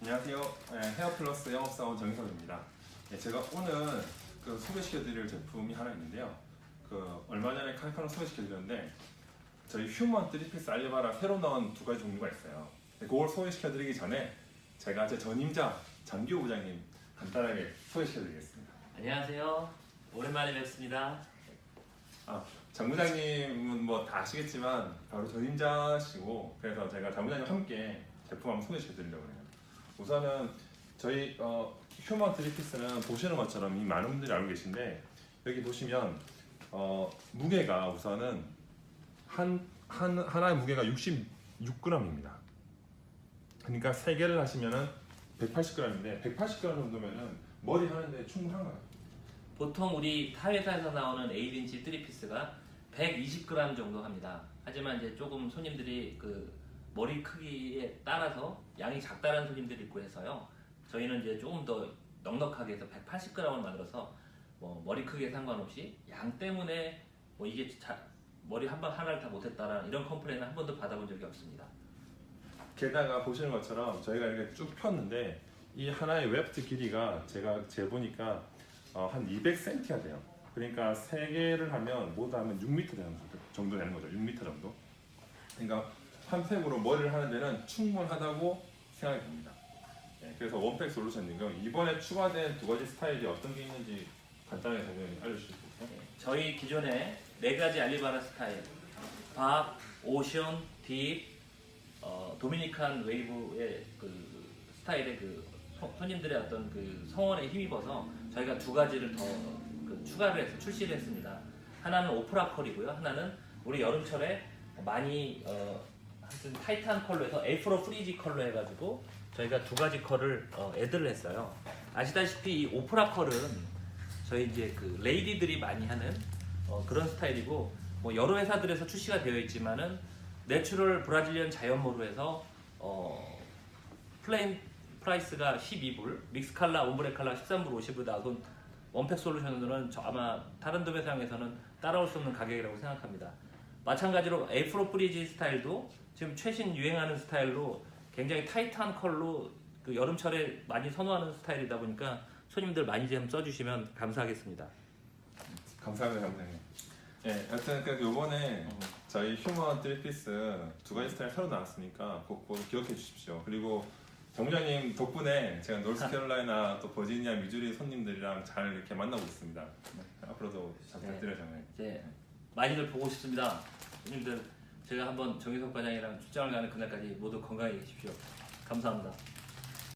안녕하세요. 네, 헤어플러스 영업사원 정희석입니다. 네, 제가 오늘 그 소개시켜드릴 제품이 하나 있는데요. 그 얼마 전에 칼카노 소개시켜드렸는데 저희 휴먼 3피스 알리바라 새로 나온 두 가지 종류가 있어요. 네, 그걸 소개시켜드리기 전에 제가 제 전임자 장기호 부장님 간단하게 소개시켜드리겠습니다. 안녕하세요. 오랜만에 뵙습니다. 아, 장 부장님은 뭐 다 아시겠지만 바로 전임자시고 그래서 제가 장 부장님 함께 제품 한번 소개시켜드리려고 해요. 우선은 저희 어, 휴먼 드리피스는 보시는 것처럼 이 많은 분들이 알고 계신데 여기 보시면 어, 무게가 우선은 한, 한 하나의 무게가 66g입니다. 그러니까 세 개를 하시면은 180g인데 180g 정도면은 머리 하는데 충분한가요? 보통 우리 타 회사에서 나오는 8인치 3피스가 120g 정도 합니다. 하지만 이제 조금 손님들이 그 머리 크기에 따라서 양이 작다는 손님들이 있고 해서요. 저희는 이제 조금 더 넉넉하게 해서 180g을 만들어서 뭐 머리 크기에 상관없이 양 때문에 뭐 이게 자, 머리 한방 하나를 다 못했다라는 이런 컴플레인은 한 번도 받아본 적이 없습니다. 게다가 보시는 것처럼 저희가 이렇게 쭉 폈는데 이 하나의 웹트 길이가 제가 재보니까 어, 한 200cm가 돼요. 그러니까 세 개를 하면 모두 하면 6m 되는 거죠. 정도 되는 거죠. 6m 정도. 그러니까 한 팩으로 머리를 하는 데는 충분하다고 생각이 듭니다. 네, 그래서 원팩 솔루션이고 이번에 추가된 두 가지 스타일이 어떤 게 있는지 간단하게 설명 알려주실 수 있어요? 네, 저희 기존에 네 가지 알리바라 스타일 밥, 오션, 딥, 어, 도미니칸 웨이브의 그 스타일의 그 소- 손님들의 어떤 그 성원에 힘입어서 저희가 두 가지를 더 그 추가를 해서 출시를 했습니다. 하나는 오프라 컬이고요. 하나는 우리 여름철에 많이 어, 하여튼 타이트한 컬러에서 에프로 프리지 컬러 해가지고 저희가 두 가지 컬을 어, 애드를 했어요. 아시다시피 이 오프라 컬은 저희 이제 그 레이디들이 많이 하는 어, 그런 스타일이고 뭐 여러 회사들에서 출시가 되어 있지만은 내추럴 브라질리언 자연모로 해서 어, 플레인 프라이스가 12불, 믹스 칼라, 옴브레 칼라 13불 50불 나온 원팩 솔루션들은 저 아마 다른 도매상에서는 따라올 수 없는 가격이라고 생각합니다. 마찬가지로 에프로 프리지 스타일도 지금 최신 유행하는 스타일로 굉장히 타이트한 컬로 그 여름철에 많이 선호하는 스타일이다 보니까 손님들 많이 좀 써주시면 감사하겠습니다. 감사합니다, 감사합니다. 네, 여튼 그 요번에 저희 휴먼 3피스 두 가지 스타일 새로 나왔으니까 꼭, 꼭 기억해 주십시오. 그리고 정장님 덕분에 제가 노스캐롤라이나 또 버지니아 미주리 손님들이랑 잘 이렇게 만나고 있습니다. 앞으로도 잘 부탁드려요, 정장님. 이제 많이들 보고 싶습니다. 손님들 제가 한번 정희석 과장이랑 출장을 가는 그날까지 모두 건강히 계십시오. 감사합니다.